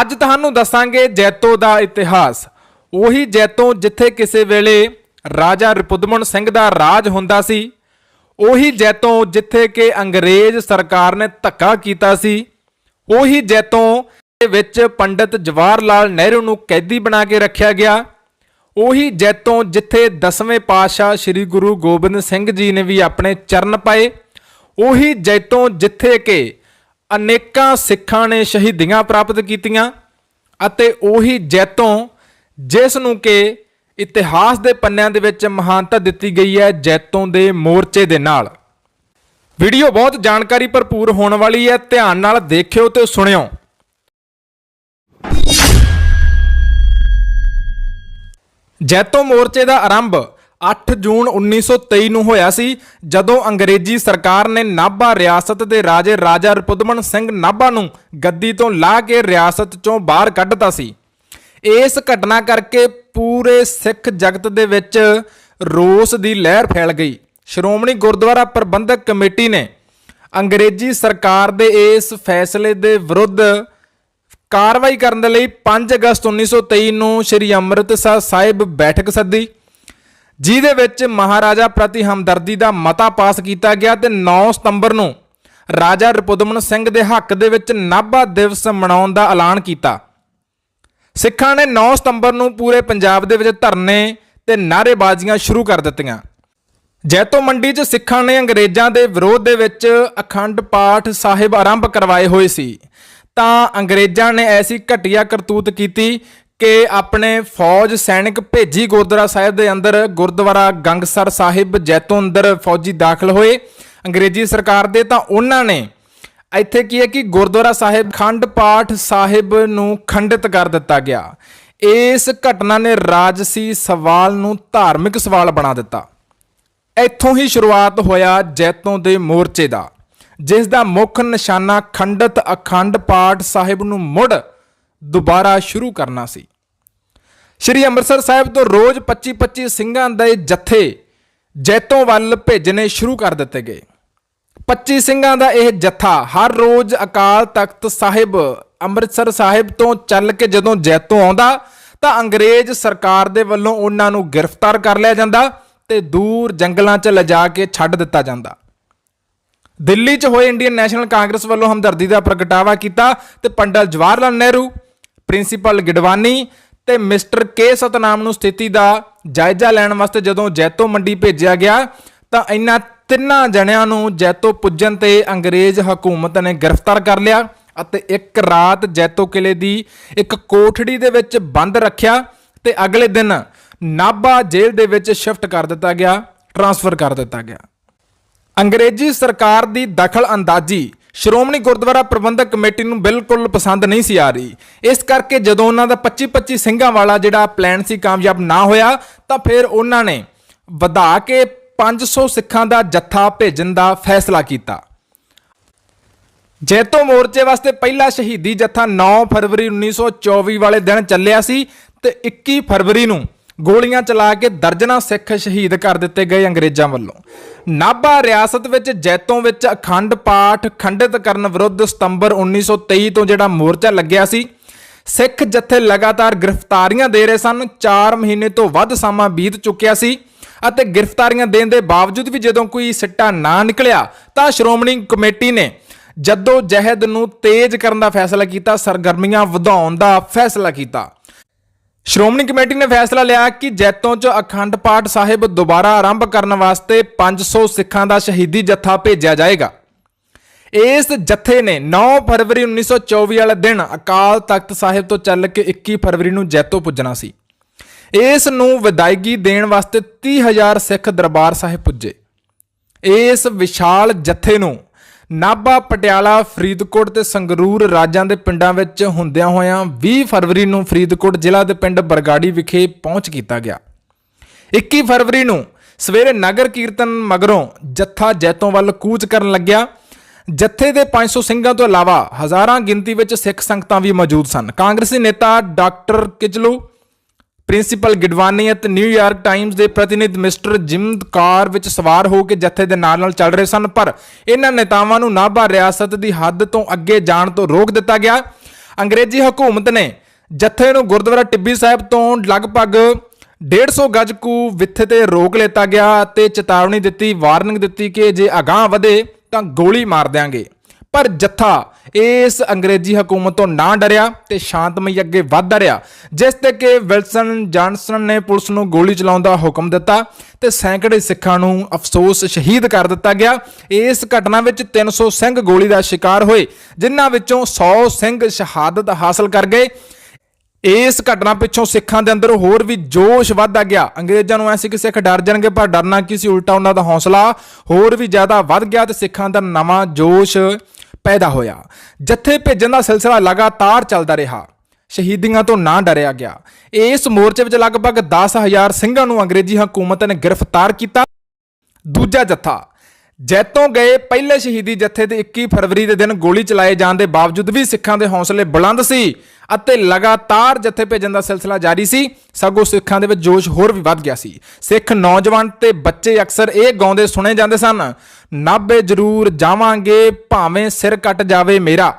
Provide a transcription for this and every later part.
ਅੱਜ ਤੁਹਾਨੂੰ ਦੱਸਾਂਗੇ ਜੈਤੋ ਦਾ ਇਤਿਹਾਸ। ਉਹੀ ਜੈਤੋ ਜਿੱਥੇ ਕਿਸੇ ਵੇਲੇ ਰਾਜਾ ਰਿਪੁਦਮਨ ਸਿੰਘ ਦਾ ਰਾਜ ਹੁੰਦਾ ਸੀ, ਉਹੀ ਜੈਤੋ ਜਿੱਥੇ ਕਿ ਅੰਗਰੇਜ਼ ਸਰਕਾਰ ਨੇ ਧੱਕਾ ਕੀਤਾ ਸੀ, ਉਹੀ ਜੈਤੋ ਦੇ ਵਿੱਚ ਪੰਡਿਤ ਜਵਾਹਰ ਲਾਲ ਨਹਿਰੂ ਨੂੰ ਕੈਦੀ ਬਣਾ ਕੇ ਰੱਖਿਆ ਗਿਆ, ਉਹੀ ਜੈਤੋਂ ਜਿੱਥੇ ਦਸਵੇਂ ਪਾਤਸ਼ਾਹ ਸ੍ਰੀ ਗੁਰੂ ਗੋਬਿੰਦ ਸਿੰਘ ਜੀ ਨੇ ਵੀ ਆਪਣੇ ਚਰਨ ਪਾਏ, ਉਹੀ ਜੈਤੋਂ ਜਿੱਥੇ ਕਿ ਅਨੇਕਾਂ ਸਿੱਖਾਂ ਨੇ ਸ਼ਹੀਦੀਆਂ ਪ੍ਰਾਪਤ ਕੀਤੀਆਂ ਅਤੇ ਉਹੀ ਜੈਤੋਂ ਜਿਸ ਨੂੰ ਕਿ ਇਤਿਹਾਸ ਦੇ ਪੰਨਿਆਂ ਦੇ ਵਿੱਚ ਮਹਾਨਤਾ ਦਿੱਤੀ ਗਈ ਹੈ, ਜੈਤੋਂ ਦੇ ਮੋਰਚੇ ਦੇ ਨਾਲ। ਵੀਡੀਓ ਬਹੁਤ ਜਾਣਕਾਰੀ ਭਰਪੂਰ ਹੋਣ ਵਾਲੀ ਹੈ, ਧਿਆਨ ਨਾਲ ਦੇਖਿਓ ਤੇ ਸੁਣਿਓ। ਜੈਤੋਂ ਮੋਰਚੇ ਦਾ ਆਰੰਭ 8 ਜੂਨ 1923 ਨੂੰ ਹੋਇਆ ਸੀ, ਜਦੋਂ ਅੰਗਰੇਜ਼ੀ ਸਰਕਾਰ ਨੇ ਨਾਭਾ ਰਿਆਸਤ ਦੇ ਰਾਜੇ ਰਾਜਾ ਰਿਪੁਦਮਨ ਸਿੰਘ ਨਾਭਾ ਨੂੰ ਗੱਦੀ ਤੋਂ ਲਾ ਕੇ ਰਿਆਸਤ ਚੋਂ ਬਾਹਰ ਕੱਢਤਾ ਸੀ। ਇਸ ਘਟਨਾ ਕਰਕੇ ਪੂਰੇ ਸਿੱਖ ਜਗਤ ਦੇ ਵਿੱਚ ਰੋਸ ਦੀ ਲਹਿਰ ਫੈਲ ਗਈ। ਸ਼੍ਰੋਮਣੀ ਗੁਰਦੁਆਰਾ ਪ੍ਰਬੰਧਕ ਕਮੇਟੀ ਨੇ ਅੰਗਰੇਜ਼ੀ ਸਰਕਾਰ ਦੇ ਇਸ ਫੈਸਲੇ ਦੇ ਵਿਰੁੱਧ ਕਾਰਵਾਈ ਕਰਨ ਦੇ ਲਈ 5 ਅਗਸਤ 1923 ਨੂੰ ਸ੍ਰੀ ਅੰਮ੍ਰਿਤਸਰ ਸਾਹਿਬ ਬੈਠਕ ਸੱਦੀ। ਜਿਹਦੇ ਵਿੱਚ ਮਹਾਰਾਜਾ ਪ੍ਰਤੀ ਹਮਦਰਦੀ ਦਾ ਮਤਾ ਪਾਸ ਕੀਤਾ ਗਿਆ ਤੇ 9 ਸਤੰਬਰ ਨੂੰ ਰਾਜਾ ਰਿਪੁਦਮਨ ਸਿੰਘ ਦੇ ਹੱਕ ਦੇ ਵਿੱਚ ਨਾਭਾ ਦਿਵਸ ਮਨਾਉਣ ਦਾ ਐਲਾਨ ਕੀਤਾ। ਸਿੱਖਾਂ ਨੇ 9 ਸਤੰਬਰ ਨੂੰ ਪੂਰੇ ਪੰਜਾਬ ਦੇ ਵਿੱਚ ਧਰਨੇ ਤੇ ਨਾਅਰੇਬਾਜ਼ੀਆਂ ਸ਼ੁਰੂ ਕਰ ਦਿੱਤੀਆਂ। ਜੈਤੋ ਮੰਡੀ 'ਚ ਸਿੱਖਾਂ ਨੇ ਅੰਗਰੇਜ਼ਾਂ ਦੇ ਵਿਰੋਧ ਦੇ ਵਿੱਚ ਅਖੰਡ ਪਾਠ ਸਾਹਿਬ ਆਰੰਭ ਕਰਵਾਏ ਹੋਏ ਸੀ। ਤਾਂ ਅੰਗਰੇਜ਼ਾਂ ਨੇ ਐਸੀ ਘਟੀਆ ਕਰਤੂਤ ਕੀਤੀ ਕਿ ਆਪਣੇ ਫੌਜ ਸੈਨਿਕ ਭੇਜੀ ਗੁਰਦੁਆਰਾ ਸਾਹਿਬ ਦੇ ਅੰਦਰ ਗੁਰਦੁਆਰਾ ਗੰਗਸਰ ਸਾਹਿਬ, ਜੈਤੋਂ ਅੰਦਰ ਫੌਜੀ ਦਾਖਲ ਹੋਏ। ਅੰਗਰੇਜ਼ੀ ਸਰਕਾਰ ਦੇ ਤਾਂ ਉਹਨਾਂ ਨੇ ਇੱਥੇ ਕੀ ਹੈ ਕਿ ਗੁਰਦੁਆਰਾ ਸਾਹਿਬ ਖੰਡ ਪਾਠ ਸਾਹਿਬ ਨੂੰ ਖੰਡਿਤ ਕਰ ਦਿੱਤਾ ਗਿਆ। ਇਸ ਘਟਨਾ ਨੇ ਰਾਜਸੀ ਸਵਾਲ ਨੂੰ ਧਾਰਮਿਕ ਸਵਾਲ ਬਣਾ ਦਿੱਤਾ। ਇੱਥੋਂ ਹੀ ਸ਼ੁਰੂਆਤ ਹੋਇਆ ਜੈਤੋਂ ਦੇ ਮੋਰਚੇ ਦਾ, ਜਿਸ ਦਾ ਮੁੱਖ ਨਿਸ਼ਾਨਾ ਖੰਡਿਤ ਅਖੰਡ ਪਾਠ ਸਾਹਿਬ ਨੂੰ ਮੁੜ ਦੁਬਾਰਾ ਸ਼ੁਰੂ ਕਰਨਾ ਸੀ। ਸ਼੍ਰੀ ਅੰਮ੍ਰਿਤਸਰ ਸਾਹਿਬ ਤੋਂ ਰੋਜ਼ 25-25 ਸਿੰਘਾਂ ਦੇ ਜਥੇ ਜੈਤੋਂ ਵੱਲ ਭੇਜਣੇ ਸ਼ੁਰੂ ਕਰ ਦਿੱਤੇ ਗਏ। 25 ਸਿੰਘਾਂ ਦਾ ਇਹ ਜਥਾ ਹਰ ਰੋਜ਼ ਅਕਾਲ ਤਖਤ ਸਾਹਿਬ, ਅੰਮ੍ਰਿਤਸਰ ਸਾਹਿਬ ਤੋਂ ਚੱਲ ਕੇ ਜਦੋਂ ਜੈਤੋਂ ਆਉਂਦਾ, ਤਾਂ ਅੰਗਰੇਜ਼ ਸਰਕਾਰ ਦੇ ਵੱਲੋਂ ਉਹਨਾਂ ਨੂੰ ਗ੍ਰਿਫਤਾਰ ਕਰ ਲਿਆ ਜਾਂਦਾ ਤੇ ਦੂਰ ਜੰਗਲਾਂ 'ਚ ਲਿਜਾ ਕੇ ਛੱਡ ਦਿੱਤਾ ਜਾਂਦਾ। ਦਿੱਲੀ 'ਚ ਹੋਏ ਇੰਡੀਅਨ ਨੈਸ਼ਨਲ ਕਾਂਗਰਸ ਵੱਲੋਂ ਹਮਦਰਦੀ ਦਾ ਪ੍ਰਗਟਾਵਾ ਕੀਤਾ ਤੇ ਪੰਡਤ ਜਵਾਹਰ ਲਾਲ ਨਹਿਰੂ ਪ੍ਰਿੰਸੀਪਲ ਗਿਡਵਾਨੀ ਤੇ ਮਿਸਟਰ ਕੇ ਸਤਨਾਮ ਨੂੰ ਸਥਿਤੀ ਦਾ ਜਾਇਜ਼ਾ ਲੈਣ ਵਾਸਤੇ ਜਦੋਂ ਜੈਤੋ ਮੰਡੀ ਭੇਜਿਆ ਗਿਆ, ਤਾਂ ਇਹਨਾਂ ਤਿੰਨਾਂ ਜਣਿਆਂ ਨੂੰ ਜੈਤੋ ਪੁੱਜਣ ਤੇ ਅੰਗਰੇਜ਼ ਹਕੂਮਤ ਨੇ ਗ੍ਰਿਫਤਾਰ ਕਰ ਲਿਆ ਅਤੇ ਇੱਕ ਰਾਤ ਜੈਤੋ ਕਿਲੇ ਦੀ ਇੱਕ ਕੋਠੜੀ ਦੇ ਵਿੱਚ ਬੰਦ ਰੱਖਿਆ ਤੇ ਅਗਲੇ ਦਿਨ ਨਾਭਾ ਜੇਲ੍ਹ ਦੇ ਵਿੱਚ ਸ਼ਿਫਟ ਕਰ ਦਿੱਤਾ ਗਿਆ, ਟਰਾਂਸਫਰ ਕਰ ਦਿੱਤਾ ਗਿਆ। ਅੰਗਰੇਜ਼ੀ ਸਰਕਾਰ ਦੀ ਦਖਲ ਅੰਦਾਜ਼ੀ ਸ਼੍ਰੋਮਣੀ ਗੁਰਦੁਆਰਾ ਪ੍ਰਬੰਧਕ ਕਮੇਟੀ ਨੂੰ ਬਿਲਕੁਲ ਪਸੰਦ ਨਹੀਂ ਸੀ ਆ ਰਹੀ। ਇਸ ਕਰਕੇ ਜਦੋਂ ਉਹਨਾਂ ਦਾ 25-25 ਸਿੰਘਾਂ ਵਾਲਾ ਜਿਹੜਾ ਪਲਾਨ ਸੀ ਕਾਮਯਾਬ ਨਾ ਹੋਇਆ, ਤਾਂ ਫਿਰ ਉਹਨਾਂ ਨੇ ਵਧਾ ਕੇ 500 ਸਿੱਖਾਂ ਦਾ ਜੱਥਾ ਭੇਜਣ ਦਾ ਫੈਸਲਾ ਕੀਤਾ। ਜੈਤੋ ਮੋਰਚੇ ਵਾਸਤੇ ਪਹਿਲਾ ਸ਼ਹੀਦੀ ਜੱਥਾ 9 ਫਰਵਰੀ 1924 ਵਾਲੇ ਦਿਨ ਚੱਲਿਆ ਸੀ ਤੇ 21 ਫਰਵਰੀ ਨੂੰ ਗੋਲੀਆਂ ਚਲਾ ਕੇ ਦਰਜਨਾ ਸਿੱਖ ਸ਼ਹੀਦ ਕਰ ਦਿੱਤੇ ਗਏ ਅੰਗਰੇਜ਼ਾਂ ਵੱਲੋਂ। ਨਾਭਾ ਰਿਆਸਤ ਵਿੱਚ ਜੈਤੋਂ ਵਿੱਚ ਅਖੰਡ ਪਾਠ ਖੰਡਿਤ ਕਰਨ ਵਿਰੁੱਧ ਸਤੰਬਰ 1923 ਤੋਂ ਜਿਹੜਾ ਮੋਰਚਾ ਲੱਗਿਆ ਸੀ, ਸਿੱਖ ਜਥੇ ਲਗਾਤਾਰ ਗ੍ਰਿਫਤਾਰੀਆਂ ਦੇ ਰਹੇ ਸਨ। 4 ਮਹੀਨੇ ਤੋਂ ਵੱਧ ਸਮਾਂ ਬੀਤ ਚੁੱਕਿਆ ਸੀ ਅਤੇ ਗ੍ਰਿਫਤਾਰੀਆਂ ਦੇਣ ਦੇ ਬਾਵਜੂਦ ਵੀ ਜਦੋਂ ਕੋਈ ਸਿੱਟਾ ਨਾ ਨਿਕਲਿਆ, ਤਾਂ ਸ਼੍ਰੋਮਣੀ ਕਮੇਟੀ ਨੇ ਜੱਦੋ ਜਹਿਦ ਨੂੰ ਤੇਜ਼ ਕਰਨ ਦਾ ਫੈਸਲਾ ਕੀਤਾ, ਸਰਗਰਮੀਆਂ ਵਧਾਉਣ ਦਾ ਫੈਸਲਾ ਕੀਤਾ। ਸ਼੍ਰੋਮਣੀ ਕਮੇਟੀ ਨੇ ਫੈਸਲਾ ਲਿਆ ਕਿ ਜੈਤੋਂ 'ਚ ਅਖੰਡ ਪਾਠ ਸਾਹਿਬ ਦੁਬਾਰਾ ਆਰੰਭ ਕਰਨ ਵਾਸਤੇ 500 ਸਿੱਖਾਂ ਦਾ ਸ਼ਹੀਦੀ ਜੱਥਾ ਭੇਜਿਆ ਜਾਏਗਾ। ਇਸ ਜੱਥੇ ਨੇ 9 ਫਰਵਰੀ 1924 ਵਾਲੇ ਦਿਨ ਅਕਾਲ ਤਖਤ ਸਾਹਿਬ ਤੋਂ ਚੱਲ ਕੇ 21 ਫਰਵਰੀ ਨੂੰ ਜੈਤੋ ਪੁੱਜਣਾ ਸੀ। ਇਸ ਨੂੰ ਵਿਦਾਇਗੀ ਦੇਣ ਵਾਸਤੇ 30000 ਸਿੱਖ ਦਰਬਾਰ ਸਾਹਿਬ ਪੁੱਜੇ। ਇਸ ਵਿਸ਼ਾਲ ਜੱਥੇ ਨੂੰ ਨਾਭਾ, ਪਟਿਆਲਾ, ਫਰੀਦਕੋਟ ਤੇ ਸੰਗਰੂਰ ਰਾਜਾਂ ਦੇ ਪਿੰਡਾਂ ਵਿੱਚ ਹੁੰਦਿਆਂ ਹੋਇਆਂ 20 ਫਰਵਰੀ ਨੂੰ ਫਰੀਦਕੋਟ ਜ਼ਿਲ੍ਹਾ ਦੇ ਪਿੰਡ ਬਰਗਾੜੀ ਵਿਖੇ ਪਹੁੰਚ ਕੀਤਾ ਗਿਆ। 21 ਫਰਵਰੀ ਨੂੰ ਸਵੇਰੇ ਨਗਰ ਕੀਰਤਨ ਮਗਰੋਂ ਜੱਥਾ ਜੈਤੋਂ ਵੱਲ ਕੂਚ ਕਰਨ ਲੱਗਿਆ। ਜੱਥੇ ਦੇ 500 ਸਿੰਘਾਂ ਤੋਂ ਇਲਾਵਾ ਹਜ਼ਾਰਾਂ ਗਿਣਤੀ ਵਿੱਚ ਸਿੱਖ ਸੰਗਤਾਂ ਵੀ ਮੌਜੂਦ ਸਨ। ਕਾਂਗਰਸੀ ਨੇਤਾ ਡਾਕਟਰ ਕਿਚਲੂ ਪ੍ਰਿੰਸੀਪਲ ਗਿਡਵਾਨੀ ਅਤੇ ਨਿਊਯਾਰਕ ਟਾਈਮਜ਼ ਦੇ ਪ੍ਰਤੀਨਿਧ ਮਿਸਟਰ ਜਿਮ ਕਾਰ ਵਿੱਚ ਸਵਾਰ ਹੋ ਕੇ ਜੱਥੇ ਦੇ ਨਾਲ ਨਾਲ ਚੱਲ ਰਹੇ ਸਨ, ਪਰ ਇਹਨਾਂ ਨੇਤਾਵਾਂ ਨੂੰ ਨਾਭਾ ਰਿਆਸਤ ਦੀ ਹੱਦ ਤੋਂ ਅੱਗੇ ਜਾਣ ਤੋਂ ਰੋਕ ਦਿੱਤਾ ਗਿਆ। ਅੰਗਰੇਜ਼ੀ ਹਕੂਮਤ ਨੇ ਜੱਥੇ ਨੂੰ ਗੁਰਦੁਆਰਾ ਟਿੱਬੀ ਸਾਹਿਬ ਤੋਂ ਲਗਭਗ 150 ਗਜ ਕੁ ਵਿੱਥੇ ਤੇ ਰੋਕ ਲਿੱਤਾ ਗਿਆ ਅਤੇ ਚੇਤਾਵਨੀ ਦਿੱਤੀ, ਵਾਰਨਿੰਗ ਦਿੱਤੀ ਕਿ ਜੇ ਅਗਾਹ ਵਧੇ ਤਾਂ ਗੋਲੀ ਮਾਰ ਦਿਆਂਗੇ। ਪਰ ਜੱਥਾ ਇਸ ਅੰਗਰੇਜ਼ੀ ਹਕੂਮਤ ਤੋਂ ਨਾ ਡਰਿਆ ਤੇ ਸ਼ਾਂਤਮਈ ਅੱਗੇ ਵਧਦਾ ਰਿਹਾ ਜਿਸ ਤੇ ਕਿ ਵਿਲਸਨ ਜਾਨਸਨ ਨੇ ਪੁਲਿਸ ਨੂੰ ਗੋਲੀ ਚਲਾਉਣ ਦਾ ਹੁਕਮ ਦਿੱਤਾ ਤੇ ਸੈਂਕੜੇ ਸਿੱਖਾਂ ਨੂੰ ਅਫਸੋਸ ਸ਼ਹੀਦ ਕਰ ਦਿੱਤਾ ਗਿਆ। ਇਸ ਘਟਨਾ ਵਿੱਚ 300 ਸਿੰਘ ਗੋਲੀ ਦਾ ਸ਼ਿਕਾਰ ਹੋਏ, ਜਿਨ੍ਹਾਂ ਵਿੱਚੋਂ 100 ਸਿੰਘ ਸ਼ਹਾਦਤ ਹਾਸਲ ਕਰ ਗਏ। ਇਸ ਘਟਨਾ ਪਿੱਛੋਂ ਸਿੱਖਾਂ ਦੇ ਅੰਦਰ ਹੋਰ ਵੀ ਜੋਸ਼ ਵੱਧਦਾ ਗਿਆ। ਅੰਗਰੇਜ਼ਾਂ ਨੂੰ ਐਸੀ ਕਿ ਸਿੱਖ ਡਰ ਜਾਣਗੇ, ਪਰ ਡਰਨਾ ਕੀ ਸੀ, ਉਲਟਾ ਉਹਨਾਂ ਦਾ ਹੌਸਲਾ ਹੋਰ ਵੀ ਜ਼ਿਆਦਾ ਵੱਧ ਗਿਆ ਤੇ ਸਿੱਖਾਂ ਦਾ ਨਵਾਂ ਜੋਸ਼ ਪੈਦਾ ਹੋਇਆ। ਜੱਥੇ ਭੇਜਣ ਦਾ ਸਿਲਸਿਲਾ ਲਗਾਤਾਰ ਚੱਲਦਾ ਰਿਹਾ। ਸ਼ਹੀਦੀਆਂ ਤੋਂ ਨਾ ਡਰਿਆ ਗਿਆ। ਇਸ ਮੋਰਚੇ ਵਿੱਚ ਲਗਭਗ 10000 ਸਿੰਘਾਂ ਨੂੰ ਅੰਗਰੇਜ਼ੀ ਹਕੂਮਤ ਨੇ ਗ੍ਰਿਫਤਾਰ ਕੀਤਾ। ਦੂਜਾ ਜੱਥਾ, ਜੈਤੋਂ ਗਏ ਪਹਿਲੇ ਸ਼ਹੀਦੀ ਜੱਥੇ ਦੇ 21 ਫਰਵਰੀ ਦੇ ਦਿਨ ਗੋਲੀ ਚਲਾਏ ਜਾਣ ਦੇ ਬਾਵਜੂਦ ਵੀ ਸਿੱਖਾਂ ਦੇ ਹੌਸਲੇ ਬੁਲੰਦ ਸੀ। ਅਤੇ ਲਗਾਤਾਰ ਜਥੇ ਭੇਜਣ ਦਾ ਸਿਲਸਿਲਾ ਜਾਰੀ ਸੀ। ਸਗੋਂ ਸਿੱਖਾਂ ਦੇ ਵਿੱਚ ਜੋਸ਼ ਹੋਰ ਵੀ ਵੱਧ ਗਿਆ ਸੀ। ਸਿੱਖ ਨੌਜਵਾਨ ਤੇ ਬੱਚੇ ਅਕਸਰ ਇਹ ਗਾਉਂਦੇ ਸੁਣੇ ਜਾਂਦੇ ਸਨ, ਨਾਭੇ ਜ਼ਰੂਰ ਜਾਵਾਂਗੇ, ਭਾਵੇਂ ਸਿਰ ਕੱਟ ਜਾਵੇ ਮੇਰਾ।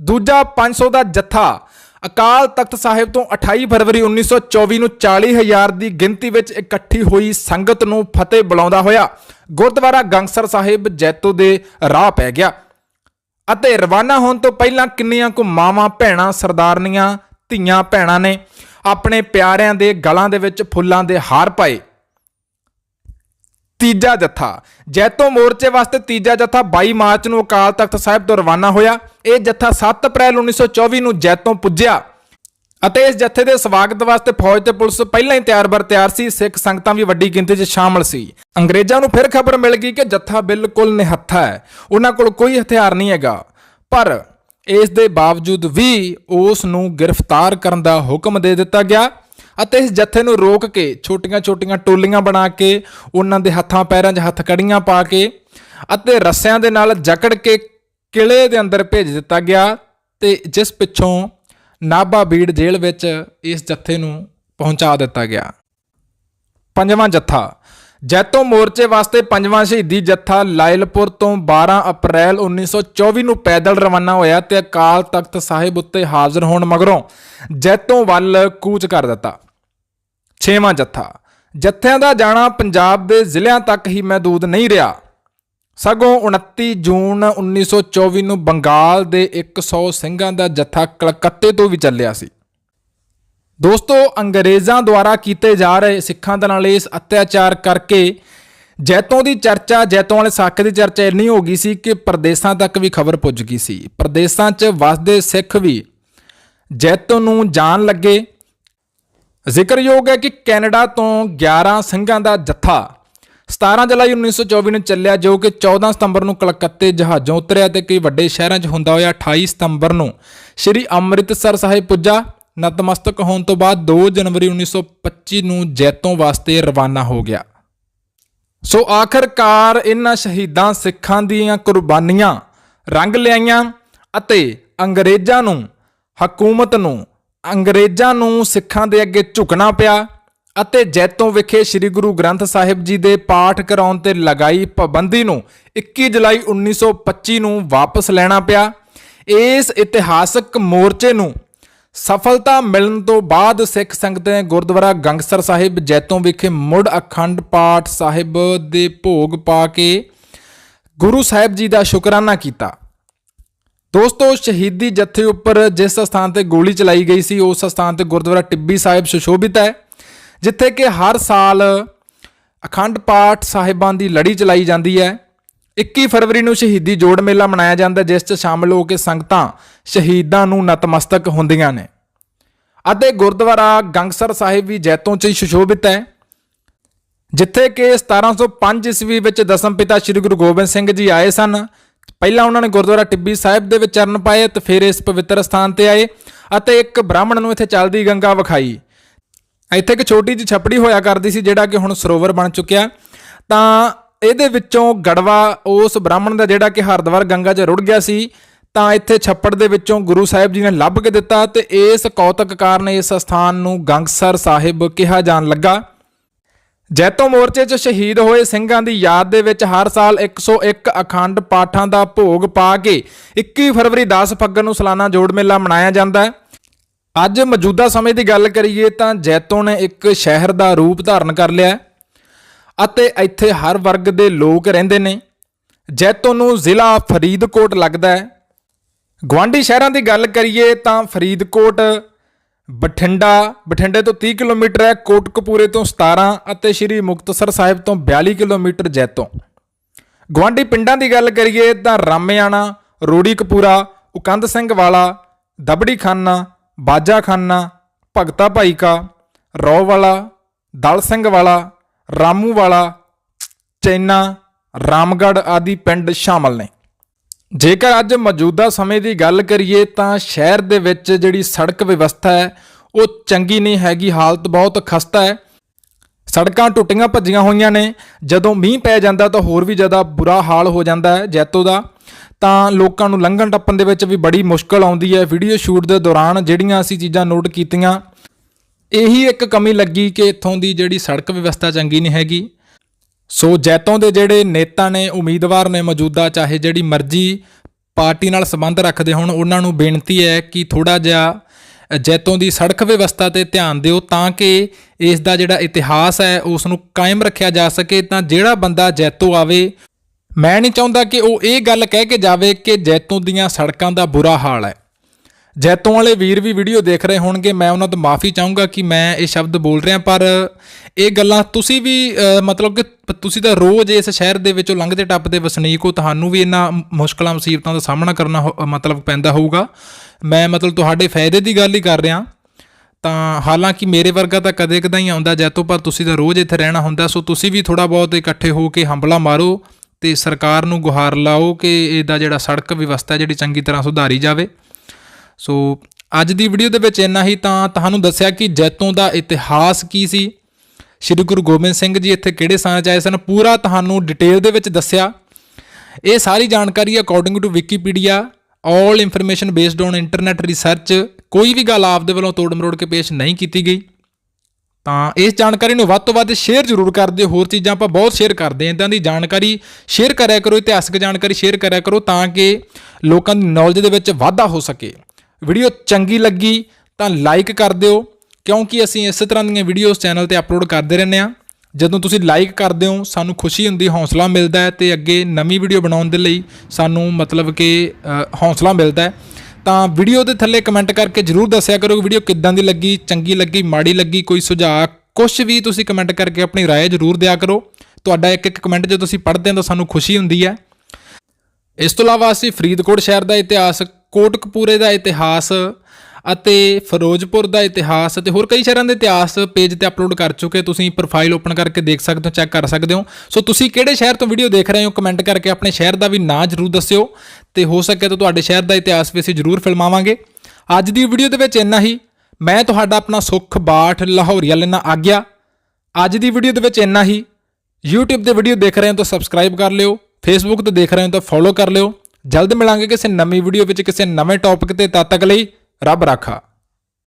ਦੂਜਾ 500 ਦਾ ਜੱਥਾ, ਅਕਾਲ ਤਖਤ ਸਾਹਿਬ ਤੋਂ 28 ਫਰਵਰੀ 1924 ਨੂੰ 40000 ਦੀ ਗਿਣਤੀ ਵਿੱਚ ਇਕੱਠੀ ਹੋਈ ਸੰਗਤ ਨੂੰ ਫਤਿਹ ਬੁਲਾਉਂਦਾ ਹੋਇਆ। ਗੁਰਦੁਆਰਾ ਗੰਗਸਰ ਸਾਹਿਬ ਜੈਤੋ ਦੇ ਰਾਹ ਪੈ ਗਿਆ। ਅਤੇ ਰਵਾਨਾ ਹੋਣ ਤੋਂ ਪਹਿਲਾਂ ਕਿੰਨੀਆਂ ਕੁ ਮਾਵਾਂ, ਭੈਣਾਂ ਸਰਦਾਰਨੀਆਂ ਧੀਆਂ, ਭੈਣਾਂ ਨੇ ਆਪਣੇ ਪਿਆਰਿਆਂ ਦੇ ਗਲਾਂ ਦੇ ਵਿੱਚ ਫੁੱਲਾਂ ਦੇ ਹਾਰ ਪਾਏ। ਤੀਜਾ ਜੱਥਾ, ਜੈਤੋ ਮੋਰਚੇ ਵਾਸਤੇ ਤੀਜਾ ਜੱਥਾ 22 ਮਾਰਚ ਨੂੰ ਅਕਾਲ ਤਖਤ ਸਾਹਿਬ ਤੋਂ ਰਵਾਨਾ ਹੋਇਆ। ਇਹ ਜੱਥਾ 7 ਅਪ੍ਰੈਲ 1924 ਨੂੰ ਜੈਤੋਂ ਪੁੱਜਿਆ। ਅਤੇ ਇਸ ਜੱਥੇ ਦੇ ਸਵਾਗਤ ਵਾਸਤੇ ਫੌਜ ਤੇ ਪੁਲਿਸ ਪਹਿਲਾਂ ਹੀ ਤਿਆਰ-ਬਰ ਤਿਆਰ ਸੀ, ਸਿੱਖ ਸੰਗਤਾਂ ਵੀ ਵੱਡੀ ਗਿਣਤੀ 'ਚ ਸ਼ਾਮਲ ਸੀ। ਅੰਗਰੇਜ਼ਾਂ ਨੂੰ ਫਿਰ ਖਬਰ ਮਿਲ ਗਈ ਕਿ ਜੱਥਾ ਬਿਲਕੁਲ ਨਿਹੱਥਾ ਹੈ, ਉਹਨਾਂ ਕੋਲ ਕੋਈ ਹਥਿਆਰ ਨਹੀਂ ਹੈਗਾ। ਪਰ ਇਸ ਦੇ ਬਾਵਜੂਦ ਵੀ ਉਸ ਨੂੰ ਗ੍ਰਿਫਤਾਰ ਕਰਨ ਦਾ ਹੁਕਮ ਦੇ ਦਿੱਤਾ ਗਿਆ ਅਤੇ ਇਸ ਜੱਥੇ ਨੂੰ ਰੋਕ ਕੇ ਛੋਟੀਆਂ-ਛੋਟੀਆਂ ਟੋਲੀਆਂ ਬਣਾ ਕੇ, ਉਹਨਾਂ ਦੇ ਹੱਥਾਂ ਪੈਰਾਂ 'ਚ ਹੱਥਕੜੀਆਂ ਪਾ ਕੇ ਅਤੇ ਰੱਸਿਆਂ ਦੇ ਨਾਲ ਜਕੜ ਕੇ ਕਿਲੇ ਦੇ ਅੰਦਰ ਭੇਜ ਦਿੱਤਾ ਗਿਆ ਤੇ ਜਿਸ ਪਿੱਛੋਂ ਨਾਭਾ ਬੀੜ ਜੇਲ੍ਹ ਵਿੱਚ ਇਸ ਜੱਥੇ ਨੂੰ ਪਹੁੰਚਾ ਦਿੱਤਾ ਗਿਆ। ਪੰਜਵਾਂ ਜੱਥਾ। ਜੈਤੋ ਮੋਰਚੇ ਵਾਸਤੇ ਪੰਜਵਾਂ ਸ਼ਹੀਦੀ ਜੱਥਾ ਲਾਇਲਪੁਰ ਤੋਂ 12 ਅਪ੍ਰੈਲ 1924 ਨੂੰ ਪੈਦਲ ਰਵਾਨਾ ਹੋਇਆ ਤੇ ਅਕਾਲ ਤਖਤ ਸਾਹਿਬ ਉੱਤੇ ਹਾਜ਼ਰ ਹੋਣ ਮਗਰੋਂ ਜੈਤੋ ਵੱਲ ਕੂਚ ਕਰ ਦਿੱਤਾ। ਛੇਵਾਂ ਜੱਥਾ। ਜੱਥਿਆਂ ਦਾ ਜਾਣਾ ਪੰਜਾਬ ਦੇ ਜ਼ਿਲ੍ਹਿਆਂ ਤੱਕ ਹੀ ਮਹਦੂਦ ਨਹੀਂ ਰਿਹਾ। ਸਗੋਂ 29 ਜੂਨ 1924 ਨੂੰ ਬੰਗਾਲ ਦੇ 100 ਸਿੰਘਾਂ ਦਾ ਜੱਥਾ ਕਲਕੱਤੇ ਤੋਂ ਵੀ ਚੱਲਿਆ ਸੀ। ਦੋਸਤੋ, ਅੰਗਰੇਜ਼ਾਂ ਦੁਆਰਾ ਕੀਤੇ ਜਾ ਰਹੇ ਸਿੱਖਾਂ ਦੇ ਨਾਲ ਇਸ ਅਤਿਆਚਾਰ ਕਰਕੇ ਜੈਤੋਂ ਦੀ ਚਰਚਾ, ਜੈਤੋਂ ਵਾਲੇ ਸਾਕੇ ਦੀ ਚਰਚਾ ਇੰਨੀ ਹੋ ਗਈ ਸੀ ਕਿ ਪ੍ਰਦੇਸਾਂ ਤੱਕ ਵੀ ਖਬਰ ਪੁੱਜ ਗਈ ਸੀ। ਪ੍ਰਦੇਸਾਂ 'ਚ ਵਸਦੇ ਸਿੱਖ ਵੀ ਜੈਤੋਂ ਨੂੰ ਜਾਣ ਲੱਗੇ। ਜ਼ਿਕਰਯੋਗ ਹੈ ਕਿ ਕੈਨੇਡਾ ਤੋਂ 11 ਸਿੰਘਾਂ ਦਾ ਜੱਥਾ 17 ਜੁਲਾਈ 1924 ਨੂੰ ਚੱਲਿਆ ਜੋ ਕਿ 14 ਸਤੰਬਰ ਨੂੰ ਕਲਕੱਤੇ ਜਹਾਜ਼ੋਂ ਉਤਰਿਆ ਤੇ ਕਈ ਵੱਡੇ ਸ਼ਹਿਰਾਂ 'ਚ ਹੁੰਦਾ ਹੋਇਆ 28 ਸਤੰਬਰ ਨੂੰ ਸ੍ਰੀ ਅੰਮ੍ਰਿਤਸਰ ਸਾਹਿਬ ਪੁੱਜਾ। ਨਤਮਸਤਕ ਹੋਣ ਤੋਂ ਬਾਅਦ 2 ਜਨਵਰੀ 1925 ਨੂੰ ਜੈਤੋਂ ਵਾਸਤੇ ਰਵਾਨਾ ਹੋ ਗਿਆ। ਸੋ ਆਖਰਕਾਰ ਇਹਨਾਂ ਸ਼ਹੀਦਾਂ ਸਿੱਖਾਂ ਦੀਆਂ ਕੁਰਬਾਨੀਆਂ, ਰੰਗ ਲਿਆਈਆਂ ਅਤੇ ਅੰਗਰੇਜ਼ਾਂ ਨੂੰ, ਹਕੂਮਤ ਨੂੰ, ਅੰਗਰੇਜ਼ਾਂ ਨੂੰ ਸਿੱਖਾਂ ਦੇ ਅੱਗੇ ਝੁਕਣਾ ਪਿਆ। ਅਤੇ ਜੈਤੋਂ ਵਿਖੇ ਸ੍ਰੀ ਗੁਰੂ ਗ੍ਰੰਥ ਸਾਹਿਬ ਜੀ ਦੇ ਪਾਠ ਕਰਾਉਣ ਤੇ ਲਗਾਈ ਪਾਬੰਦੀ ਨੂੰ 21 ਜੁਲਾਈ 1925 ਨੂੰ ਵਾਪਸ ਲੈਣਾ ਪਿਆ। ਇਸ ਇਤਿਹਾਸਕ ਮੋਰਚੇ ਨੂੰ ਸਫਲਤਾ ਮਿਲਣ ਤੋਂ ਬਾਅਦ ਸਿੱਖ ਸੰਗਤ ਨੇ ਗੁਰਦੁਆਰਾ ਗੰਗਸਰ ਸਾਹਿਬ, ਜੈਤੋਂ ਵਿਖੇ ਮੁੜ ਅਖੰਡ ਪਾਠ ਸਾਹਿਬ ਦੇ ਭੋਗ ਪਾ ਕੇ ਗੁਰੂ ਸਾਹਿਬ ਜੀ ਦਾ ਸ਼ੁਕਰਾਨਾ ਕੀਤਾ। ਦੋਸਤੋ, ਸ਼ਹੀਦੀ ਜੱਥੇ ਉੱਪਰ ਜਿਸ ਸਥਾਨ ਤੇ ਗੋਲੀ ਚਲਾਈ ਗਈ ਸੀ, ਉਸ ਸਥਾਨ ਤੇ ਗੁਰਦੁਆਰਾ ਟਿੱਬੀ ਸਾਹਿਬ ਸੁਸ਼ੋਭਿਤ ਹੈ। ਜਿੱਥੇ ਕਿ ਹਰ ਸਾਲ ਅਖੰਡ ਪਾਠ ਸਾਹਿਬਾਂ ਦੀ ਲੜੀ ਚਲਾਈ ਜਾਂਦੀ ਹੈ। 21 ਫਰਵਰੀ ਨੂੰ ਸ਼ਹੀਦੀ ਜੋੜ ਮੇਲਾ ਮਨਾਇਆ ਜਾਂਦਾ, ਜਿਸ 'ਚ ਸ਼ਾਮਲ ਹੋ ਕੇ ਸੰਗਤਾਂ ਸ਼ਹੀਦਾਂ ਨੂੰ ਨਤਮਸਤਕ ਹੁੰਦੀਆਂ ਨੇ। ਅਤੇ ਗੁਰਦੁਆਰਾ ਗੰਗਸਰ ਸਾਹਿਬ ਵੀ ਜੈਤੋਂ 'ਚ ਹੀ ਸੁਸ਼ੋਭਿਤ ਹੈ, ਜਿੱਥੇ ਕਿ 1705 ਈਸਵੀ ਵਿੱਚ ਦਸਮ ਪਿਤਾ ਸ੍ਰੀ ਗੁਰੂ ਗੋਬਿੰਦ ਸਿੰਘ ਜੀ ਆਏ ਸਨ। ਪਹਿਲਾਂ ਉਹਨਾਂ ਨੇ ਗੁਰਦੁਆਰਾ ਟਿੱਬੀ ਸਾਹਿਬ ਦੇ ਵਿੱਚ ਚਰਨ ਪਾਏ ਤੇ ਫਿਰ ਇਸ ਪਵਿੱਤਰ ਸਥਾਨ ਤੇ ਆਏ ਅਤੇ ਇੱਕ ਬ੍ਰਾਹਮਣ ਨੂੰ ਇੱਥੇ ਚੱਲਦੀ ਗੰਗਾ ਵਿਖਾਈ। ਇੱਥੇ ਇੱਕ ਛੋਟੀ ਜਿਹੀ ਛਪੜੀ ਹੋਇਆ ਕਰਦੀ ਸੀ, ਜਿਹੜਾ ਕਿ ਹੁਣ ਸਰੋਵਰ ਬਣ ਚੁੱਕਿਆ। ਤਾਂ ਇਹਦੇ ਵਿੱਚੋਂ ਗੜਵਾ, ਉਸ ਬ੍ਰਾਹਮਣ ਦਾ ਜਿਹੜਾ ਕਿ ਹਰਦਵਾਰ ਗੰਗਾ 'ਚ ਰੁੜ ਗਿਆ ਸੀ, ਤਾਂ ਇੱਥੇ ਛੱਪੜ ਦੇ ਵਿੱਚੋਂ ਗੁਰੂ ਸਾਹਿਬ ਜੀ ਨੇ ਲੱਭ ਕੇ ਦਿੱਤਾ ਤੇ ਇਸ ਕੌਤਕ ਕਾਰਨ ਇਸ ਸਥਾਨ ਨੂੰ ਗੰਗਸਰ ਸਾਹਿਬ ਕਿਹਾ ਜਾਣ ਲੱਗਾ। ਜੈਤੋ ਮੋਰਚੇ 'ਚ ਸ਼ਹੀਦ ਹੋਏ ਸਿੰਘਾਂ ਦੀ ਯਾਦ ਦੇ ਵਿੱਚ ਹਰ ਸਾਲ 101 ਅਖੰਡ ਪਾਠਾਂ ਦਾ ਭੋਗ ਪਾ ਕੇ 21 ਫਰਵਰੀ 10 ਫੱਗਣ ਨੂੰ ਸਾਲਾਨਾ ਜੋੜ ਮੇਲਾ ਮਨਾਇਆ ਜਾਂਦਾ ਹੈ। ਅੱਜ ਮੌਜੂਦਾ ਸਮੇਂ ਦੀ ਗੱਲ ਕਰੀਏ ਤਾਂ ਜੈਤੋ ਨੇ ਇੱਕ ਸ਼ਹਿਰ ਦਾ ਰੂਪ ਧਾਰਨ ਕਰ ਲਿਆ ਅਤੇ ਇੱਥੇ ਹਰ ਵਰਗ ਦੇ ਲੋਕ ਰਹਿੰਦੇ ਨੇ। ਜੈਤੋ ਨੂੰ ਜ਼ਿਲ੍ਹਾ ਫਰੀਦਕੋਟ ਲੱਗਦਾ ਹੈ। ਗਵਾਂਢੀ ਸ਼ਹਿਰਾਂ ਦੀ ਗੱਲ ਕਰੀਏ ਤਾਂ ਫਰੀਦਕੋਟ, ਬਠਿੰਡਾ, ਬਠਿੰਡੇ ਤੋਂ 30 ਕਿਲੋਮੀਟਰ ਹੈ, ਕੋਟਕਪੂਰੇ ਤੋਂ 17 ਅਤੇ ਸ਼੍ਰੀ ਮੁਕਤਸਰ ਸਾਹਿਬ ਤੋਂ 42 ਕਿਲੋਮੀਟਰ ਜੈਤੋਂ। ਗਵਾਂਢੀ ਪਿੰਡਾਂ ਦੀ ਗੱਲ ਕਰੀਏ ਤਾਂ ਰਾਮਿਆਣਾ ਰੋੜੀ ਕਪੂਰਾ ਉਕੰਦ ਸਿੰਘ ਵਾਲਾ ਦਬੜੀ ਖਾਨਾ ਬਾਜਾ ਖਾਨਾ, ਭਗਤਾ ਭਾਈ ਕਾ ਰੌ ਵਾਲਾ, ਦਲ ਸਿੰਘ ਵਾਲਾ, ਰਾਮੂ ਵਾਲਾ, ਚੈਨਾ, ਰਾਮਗੜ੍ਹ ਆਦਿ ਪਿੰਡ ਸ਼ਾਮਲ ਨੇ। ਜੇਕਰ ਅੱਜ ਮੌਜੂਦਾ ਸਮੇਂ ਦੀ ਗੱਲ ਕਰੀਏ ਤਾਂ ਸ਼ਹਿਰ ਦੇ ਵਿੱਚ ਜਿਹੜੀ ਸੜਕ ਵਿਵਸਥਾ ਹੈ, ਉਹ ਚੰਗੀ ਨਹੀਂ ਹੈਗੀ, ਹਾਲਤ ਬਹੁਤ ਖਸਤਾ ਹੈ। ਸੜਕਾਂ ਟੁੱਟੀਆਂ ਭੱਜੀਆਂ ਹੋਈਆਂ ਨੇ, ਜਦੋਂ ਮੀਂਹ ਪੈ ਜਾਂਦਾ ਤਾਂ ਹੋਰ ਵੀ ਜ਼ਿਆਦਾ ਬੁਰਾ ਹਾਲ ਹੋ ਜਾਂਦਾ ਹੈ ਜੈਤੋ ਦਾ। ਤਾਂ ਲੋਕਾਂ ਨੂੰ ਲੰਘਣ ਟੱਪਣ ਦੇ ਵਿੱਚ ਵੀ ਬੜੀ ਮੁਸ਼ਕਲ ਆਉਂਦੀ ਹੈ। ਵੀਡੀਓ ਸ਼ੂਟ ਦੇ ਦੌਰਾਨ ਜਿਹੜੀਆਂ ਅਸੀਂ ਚੀਜ਼ਾਂ ਨੋਟ ਕੀਤੀਆਂ, ਇਹੀ ਇੱਕ ਕਮੀ ਲੱਗੀ ਕਿ ਇੱਥੋਂ ਦੀ ਜਿਹੜੀ ਸੜਕ ਵਿਵਸਥਾ ਚੰਗੀ ਨਹੀਂ ਹੈਗੀ। ਸੋ ਜੈਤੋਂ ਦੇ ਜਿਹੜੇ ਨੇਤਾ ਨੇ, ਉਮੀਦਵਾਰ ਨੇ ਮੌਜੂਦਾ, ਚਾਹੇ ਜਿਹੜੀ ਮਰਜ਼ੀ ਪਾਰਟੀ ਨਾਲ ਸੰਬੰਧ ਰੱਖਦੇ ਹੋਣ, ਉਹਨਾਂ ਨੂੰ ਬੇਨਤੀ ਹੈ ਕਿ ਥੋੜਾ ਜਿਹਾ ਜੈਤੋਂ ਦੀ ਸੜਕ ਵਿਵਸਥਾ ਤੇ ਧਿਆਨ ਦਿਓ ਤਾਂ ਕਿ ਇਸ ਦਾ ਜਿਹੜਾ ਇਤਿਹਾਸ ਹੈ, ਉਸ ਨੂੰ ਕਾਇਮ ਰੱਖਿਆ ਜਾ ਸਕੇ। ਤਾਂ ਜਿਹੜਾ ਬੰਦਾ ਜੈਤੋ ਆਵੇ ਮੈਂ ਨਹੀਂ ਚਾਹੁੰਦਾ ਕਿ ਉਹ ਇਹ ਗੱਲ ਕਹਿ ਕੇ ਜਾਵੇ ਕਿ ਜੈਤੋਂ ਦੀਆਂ ਸੜਕਾਂ ਦਾ ਬੁਰਾ ਹਾਲ ਹੈ। ਜੈਤੋਂ ਵਾਲੇ ਵੀਰ ਵੀ ਵੀਡੀਓ ਦੇਖ ਰਹੇ ਹੋਣਗੇ। ਮੈਂ ਉਹਨਾਂ ਤੋਂ ਮਾਫੀ ਚਾਹੂੰਗਾ ਕਿ ਮੈਂ ਇਹ ਸ਼ਬਦ ਬੋਲ ਰਿਹਾ, ਪਰ ਇਹ ਗੱਲਾਂ ਤੁਸੀਂ ਵੀ ਮਤਲਬ ਕਿ ਤੁਸੀਂ ਤਾਂ ਰੋਜ਼ ਇਸ ਸ਼ਹਿਰ ਦੇ ਵਿੱਚੋਂ ਲੰਘਦੇ ਟੱਪਦੇ ਵਸਨੀਕ ਹੋ, ਤੁਹਾਨੂੰ ਵੀ ਇਹਨਾਂ ਮੁਸ਼ਕਲਾਂ, ਮੁਸੀਬਤਾਂ ਦਾ ਸਾਹਮਣਾ ਕਰਨਾ ਹੋ- ਮਤਲਬ ਪੈਂਦਾ ਹੋਊਗਾ। ਮੈਂ ਮਤਲਬ ਤੁਹਾਡੇ ਫਾਇਦੇ ਦੀ ਗੱਲ ਹੀ ਕਰ ਰਿਹਾ। ਤਾਂ ਹਾਲਾਂਕਿ ਮੇਰੇ ਵਰਗਾ ਤਾਂ ਕਦੇ ਕਦਾਈ ਆਉਂਦਾ ਜੈਤੋਂ ਪਰ ਤੁਸੀਂ ਤਾਂ ਰੋਜ਼ ਇੱਥੇ ਰਹਿਣਾ ਹੁੰਦਾ, ਸੋ ਤੁਸੀਂ ਵੀ ਥੋੜਾ ਬਹੁਤ ਇਕੱਠੇ ਹੋ ਕੇ ਹੰਬਲਾ ਮਾਰੋ। ਤੇ ਸਰਕਾਰ ਨੂੰ ਗੁਹਾਰ ਲਾਓ ਕਿ ਇਹਦਾ ਜਿਹੜਾ ਸੜਕ ਵਿਵਸਥਾ ਜਿਹੜੀ ਚੰਗੀ ਤਰ੍ਹਾਂ ਸੁਧਾਰੀ ਜਾਵੇ। ਸੋ ਅੱਜ ਦੀ ਵੀਡੀਓ ਦੇ ਵਿੱਚ ਇੰਨਾ ਹੀ, ਤਾਂ ਤੁਹਾਨੂੰ ਦੱਸਿਆ ਕਿ ਜੈਤੋਂ ਦਾ ਇਤਿਹਾਸ ਕੀ ਸੀ? ਸ਼੍ਰੀ ਗੁਰੂ ਗੋਬਿੰਦ ਸਿੰਘ ਜੀ ਇੱਥੇ ਕਿਹੜੇ ਸਾਲ ਚ ਆਏ ਸਨ? ਪੂਰਾ ਤੁਹਾਨੂੰ ਡਿਟੇਲ ਦੇ ਵਿੱਚ ਦੱਸਿਆ। ਇਹ ਸਾਰੀ ਜਾਣਕਾਰੀ according to Wikipedia all information based on internet research ਕੋਈ ਵੀ ਗੱਲ ਆਪ ਦੇ ਵੱਲੋਂ ਤੋੜ ਮਰੋੜ ਕੇ ਪੇਸ਼ ਨਹੀਂ ਕੀਤੀ ਗਈ। ਤਾਂ ਇਸ ਜਾਣਕਾਰੀ ਨੂੰ ਵੱਧ ਤੋਂ ਵੱਧ ਸ਼ੇਅਰ ਜ਼ਰੂਰ ਕਰ ਦਿਓ। ਹੋਰ ਚੀਜ਼ਾਂ ਆਪਾਂ ਬਹੁਤ ਸ਼ੇਅਰ ਕਰਦੇ ਹਾਂ। ਇਦਾਂ ਦੀ ਜਾਣਕਾਰੀ ਸ਼ੇਅਰ ਕਰਿਆ ਕਰੋ ਇਤਿਹਾਸਕ ਜਾਣਕਾਰੀ ਸ਼ੇਅਰ ਕਰਿਆ ਕਰੋ ਤਾਂ ਕਿ ਲੋਕਾਂ ਦੀ ਨੌਲੇਜ ਦੇ ਵਿੱਚ ਵਾਧਾ ਹੋ ਸਕੇ। ਵੀਡੀਓ ਚੰਗੀ ਲੱਗੀ ਤਾਂ ਲਾਈਕ ਕਰ ਦਿਓ ਕਿਉਂਕਿ ਅਸੀਂ ਇਸੇ ਤਰ੍ਹਾਂ ਦੀਆਂ ਵੀਡੀਓਜ਼ ਚੈਨਲ ਤੇ ਅਪਲੋਡ ਕਰਦੇ ਰਹਿੰਦੇ ਹਾਂ। ਜਦੋਂ ਤੁਸੀਂ ਲਾਈਕ ਕਰਦੇ ਹੋ ਸਾਨੂੰ ਖੁਸ਼ੀ ਹੁੰਦੀ ਹੌਸਲਾ ਮਿਲਦਾ ਹੈ ਤੇ ਅੱਗੇ ਨਵੀਂ ਵੀਡੀਓ ਬਣਾਉਣ ਦੇ ਲਈ ਸਾਨੂੰ ਮਤਲਬ ਕਿ ਅ, ਹੌਸਲਾ ਮਿਲਦਾ ਹੈ। ਤਾਂ ਵੀਡੀਓ ਦੇ ਥੱਲੇ ਕਮੈਂਟ ਕਰਕੇ ਜਰੂਰ ਦੱਸਿਆ ਕਰੋ ਕਿ ਵੀਡੀਓ ਕਿੱਦਾਂ ਦੀ ਲੱਗੀ ਚੰਗੀ ਲੱਗੀ ਮਾੜੀ ਲੱਗੀ ਕੋਈ ਸੁਝਾਅ ਕੁਝ ਵੀ ਤੁਸੀਂ ਕਮੈਂਟ ਕਰਕੇ ਆਪਣੀ رائے ਜਰੂਰ ਦਿਆ ਕਰੋ ਤੁਹਾਡਾ ਇੱਕ ਇੱਕ ਕਮੈਂਟ ਜਦੋਂ ਤੁਸੀਂ ਪੜ੍ਹਦੇ ਹਾਂ ਤਾਂ ਸਾਨੂੰ ਖੁਸ਼ੀ ਹੁੰਦੀ ਹੈ ਇਸ ਤੋਂ ਇਲਾਵਾ ਅਸੀਂ ਫਰੀਦਕੋਟ ਸ਼ਹਿਰ ਦਾ ਇਤਿਹਾਸ ਕੋਟਕਪੂਰੇ ਦਾ ਇਤਿਹਾਸ ਅਤੇ ਫਿਰੋਜ਼ਪੁਰ ਦਾ ਇਤਿਹਾਸ ਅਤੇ ਹੋਰ ਕਈ ਸ਼ਹਿਰਾਂ ਦੇ ਇਤਿਹਾਸ ਪੇਜ ਤੇ ਅਪਲੋਡ ਕਰ ਚੁੱਕੇ ਤੁਸੀਂ ਪ੍ਰੋਫਾਈਲ ਓਪਨ ਕਰਕੇ ਦੇਖ ਸਕਦੇ ਹੋ ਚੈੱਕ ਕਰ ਸਕਦੇ ਹੋ। ਸੋ ਤੁਸੀਂ ਕਿਹੜੇ ਸ਼ਹਿਰ ਤੋਂ ਵੀਡੀਓ ਦੇਖ ਰਹੇ ਹੋ ਕਮੈਂਟ ਕਰਕੇ ਆਪਣੇ ਸ਼ਹਿਰ ਦਾ ਵੀ ਨਾਂ ਜਰੂਰ ਦੱਸਿਓ ਤੇ ਹੋ ਸਕੇ ਤਾਂ ਤੁਹਾਡੇ ਸ਼ਹਿਰ ਦਾ ਇਤਿਹਾਸ ਵੀ ਅਸੀਂ ਜਰੂਰ ਫਿਲਮਾਵਾਂਗੇ। ਅੱਜ ਦੀ ਵੀਡੀਓ ਦੇ ਵਿੱਚ ਇੰਨਾ ਹੀ। ਮੈਂ ਤੁਹਾਡਾ ਆਪਣਾ ਸੁਖ ਬਾਠ ਲਾਹੌਰੀਆ ਲੈਣਾ ਆਗਿਆ। ਅੱਜ ਦੀ ਵੀਡੀਓ ਦੇ ਵਿੱਚ ਇੰਨਾ ਹੀ। YouTube ਤੇ ਵੀਡੀਓ ਦੇਖ ਰਹੇ ਹੋ ਤਾਂ ਸਬਸਕ੍ਰਾਈਬ ਕਰ ਲਿਓ, Facebook ਤੇ ਦੇਖ ਰਹੇ ਹੋ ਤਾਂ ਫੋਲੋ ਕਰ ਲਿਓ। ਜਲਦ ਮਿਲਾਂਗੇ ਕਿਸੇ ਨਵੀਂ ਵੀਡੀਓ ਵਿੱਚ ਕਿਸੇ ਨਵੇਂ ਟੌਪਿਕ ਤੇ। ਤਦ ਤੱਕ ਲਈ Rabraka.